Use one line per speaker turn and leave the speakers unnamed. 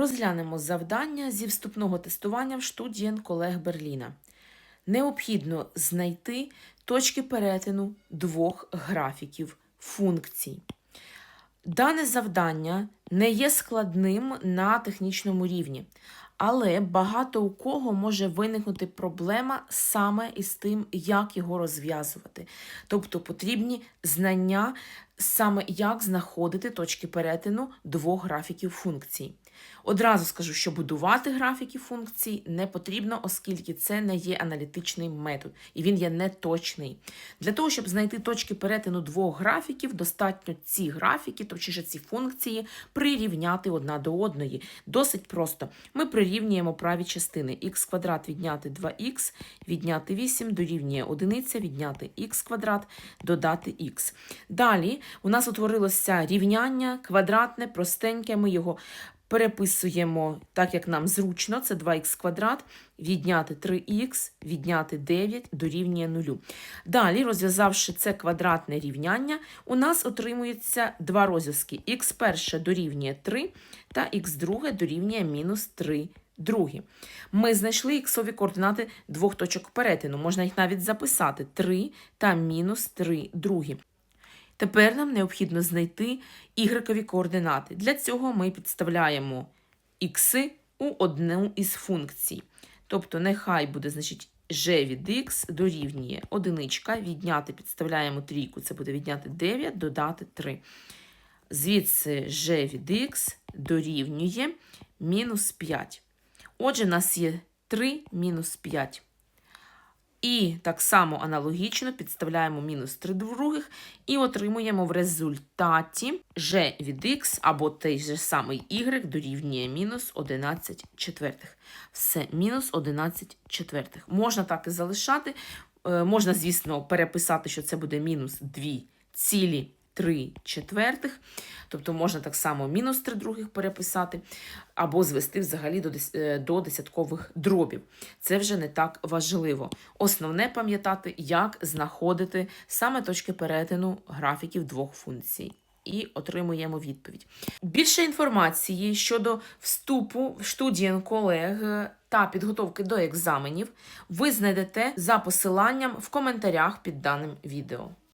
Розглянемо завдання зі вступного тестування в студієн колег Берліна. Необхідно знайти точки перетину двох графіків функцій. Дане завдання не є складним на технічному рівні, але багато у кого може виникнути проблема саме із тим, як його розв'язувати. Тобто потрібні знання саме як знаходити точки перетину двох графіків функцій. Одразу скажу, що будувати графіки функцій не потрібно, оскільки це не є аналітичний метод, і він є неточний. Для того, щоб знайти точки перетину двох графіків, достатньо ці графіки, точніше ці функції, прирівняти одна до одної. Досить просто. Ми прирівнюємо праві частини. х квадрат відняти 2х, відняти 8, дорівнює 1, відняти х квадрат, додати х. Далі у нас утворилося рівняння квадратне, простеньке, ми його переписуємо так, як нам зручно, це 2х квадрат, відняти 3х, відняти 9 дорівнює 0. Далі, розв'язавши це квадратне рівняння, у нас отримується два розв'язки. х перше дорівнює 3 та х друге дорівнює мінус 3 другі. Ми знайшли іксові координати двох точок перетину. Можна їх навіть записати 3 та мінус 3 другі. Тепер нам необхідно знайти ігрекові координати. Для цього ми підставляємо ікси у одну із функцій. Тобто, нехай буде, значить, g від х дорівнює одиничка, відняти, підставляємо трійку, це буде відняти 9, додати 3. Звідси g від х дорівнює мінус 5. Отже, у нас є 3 мінус 5. І так само аналогічно підставляємо мінус 3 других і отримуємо в результаті g від x або той же самий y дорівнює мінус 11 четвертих. Все, мінус 11 четвертих. Можна так і залишати. Е, Можна, звісно, переписати, що це буде мінус 2 цілі 3 четвертих. Тобто можна так само мінус 3 других переписати, або звести взагалі до, е, до десяткових дробів. Це вже не так важливо. Основне пам'ятати, як знаходити саме точки перетину графіків двох функцій. І отримуємо відповідь. Більше інформації щодо вступу в студієн колег та підготовки до екзаменів ви знайдете за посиланням в коментарях під даним відео.